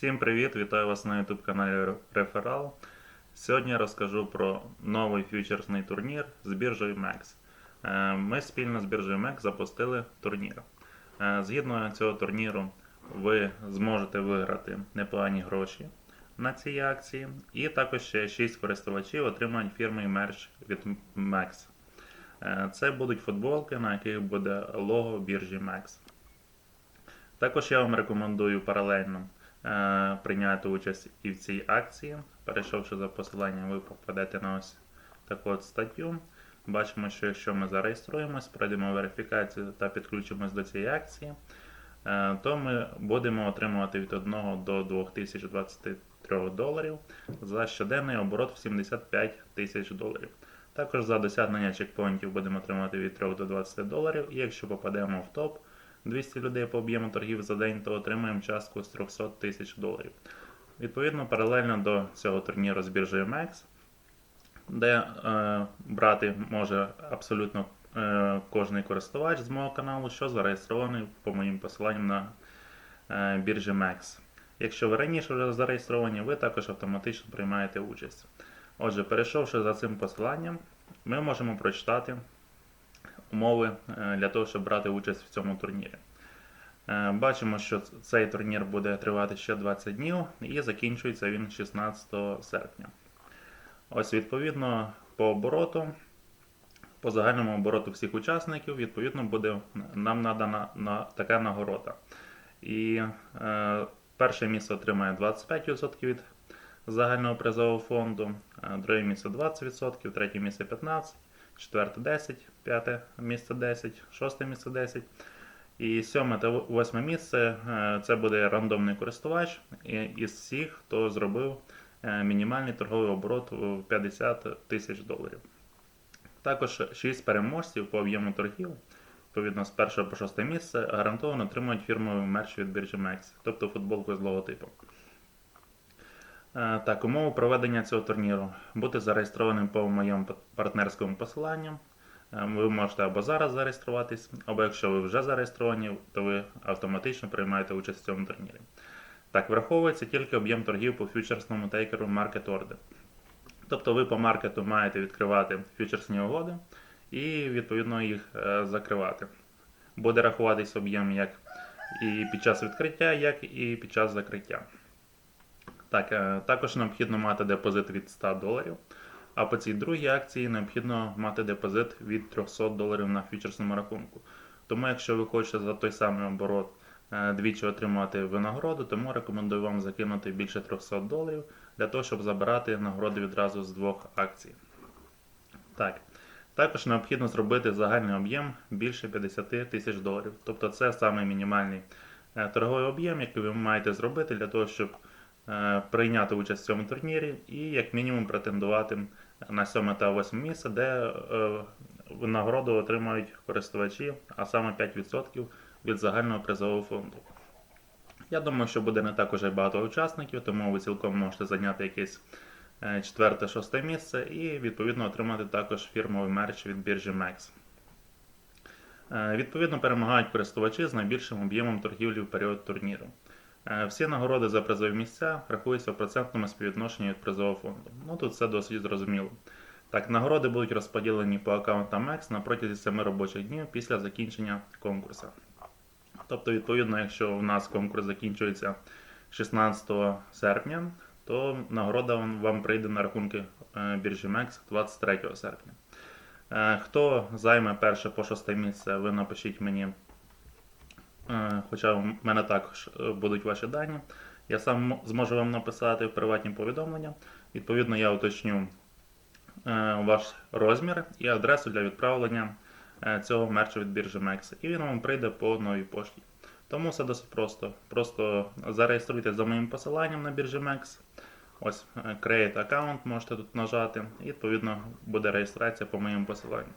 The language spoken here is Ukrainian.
Всім привіт! Вітаю вас на YouTube каналі Реферал. Сьогодні я розкажу про новий фьючерсний турнір з біржею MEX. Е, Ми спільно з біржею MEX запустили турнір. Е, Згідно цього турніру, ви зможете виграти непогані гроші на цій акції, і також ще 6 користувачів отримають фірмий мерч від MEX. Е, Це будуть футболки, на яких буде лого біржі MEX. Також я вам рекомендую паралельно прийняти участь і в цій акції. Перейшовши за посиланням, ви попадете на ось таку от статтю. Бачимо, що якщо ми зареєструємось, пройдемо верифікацію та підключимось до цієї акції, е, то ми будемо отримувати від 1 до 2023 доларів за щоденний оборот в 75 тисяч доларів. Також за досягнення чекпоінтів будемо отримувати від 3 до 20 доларів, і якщо попадемо в топ 200 людей по об'єму торгів за день, то отримаємо частку з 300 тисяч доларів. Відповідно, паралельно до цього турніру з біржею MEX, де е, брати може абсолютно е, кожний користувач з мого каналу, що зареєстрований по моїм посиланням на е, біржі MEX. Якщо ви раніше вже зареєстровані, ви також автоматично приймаєте участь. Отже, перейшовши за цим посиланням, ми можемо прочитати умови е, для того, щоб брати участь в цьому турнірі. Е, Бачимо, що цей турнір буде тривати ще 20 днів і закінчується він 16 серпня. Ось, відповідно, по обороту, по загальному обороту всіх учасників, відповідно, буде нам надана на, така нагорода. І е, перше місце отримає 25% від загального призового фонду, е, друге місце 20%, третє місце 15%, четверте 10, п'яте місце 10, шосте місце 10. І сьоме та восьме місце е, це буде рандомний користувач із всіх, хто зробив е, мінімальний торговий оборот в 50 тисяч доларів. Також 6 переможців по об'єму торгів, відповідно з 1 по 6 місце, гарантовано отримують фірмовий мерч від біржі MEX, тобто футболку з логотипом. Е, Так, умови проведення цього турніру. Бути зареєстрованим по моєму партнерському посиланню. Е, Ви можете або зараз зареєструватись, або якщо ви вже зареєстровані, то ви автоматично приймаєте участь в цьому турнірі. Так, враховується тільки об'єм торгів по фьючерсному тейкеру Market Order. Тобто ви по маркету маєте відкривати фьючерсні угоди і відповідно їх е, закривати. Буде рахуватись об'єм як і під час відкриття, як і під час закриття. Так, е, також необхідно мати депозит від 100 доларів. А по цій другій акції необхідно мати депозит від 300 доларів на фьючерсному рахунку. Тому, якщо ви хочете за той самий оборот е, двічі отримати винагороду, тому рекомендую вам закинути більше 300 доларів для того, щоб забирати нагороди відразу з двох акцій. Так. Також необхідно зробити загальний об'єм більше 50 тисяч доларів. Тобто це саме мінімальний е, торговий об'єм, який ви маєте зробити для того, щоб прийняти участь в цьому турнірі і як мінімум претендувати на 7 та 8 місце, де е, нагороду отримають користувачі, а саме 5% від загального призового фонду. Я думаю, що буде не так багато учасників, тому ви цілком можете зайняти якесь е, четверте-шосте місце і відповідно отримати також фірмовий мерч від біржі MEX. Е, Відповідно, перемагають користувачі з найбільшим об'ємом торгівлі в період турніру. Е, Всі нагороди за призові місця рахуються в процентному співвідношенні від призового фонду. Ну тут все досить зрозуміло. Так, нагороди будуть розподілені по аккаунтам MEX на протязі 7 робочих днів після закінчення конкурсу. Тобто, відповідно, якщо у нас конкурс закінчується 16 серпня, то нагорода вам прийде на рахунки е, біржі MEX 23 серпня. Е, Хто займе перше по шосте місце, ви напишіть мені Хоча в мене також е, будуть ваші дані. Я сам зможу вам написати в приватні повідомлення. Відповідно, я уточню е, ваш розмір і адресу для відправлення е, цього мерчу від біржі MEX. І він вам прийде по новій пошті. Тому все досить просто. Просто зареєструйтесь за моїм посиланням на біржі MEX. Ось е, Create Account можете тут нажати, і відповідно буде реєстрація по моєму посиланню.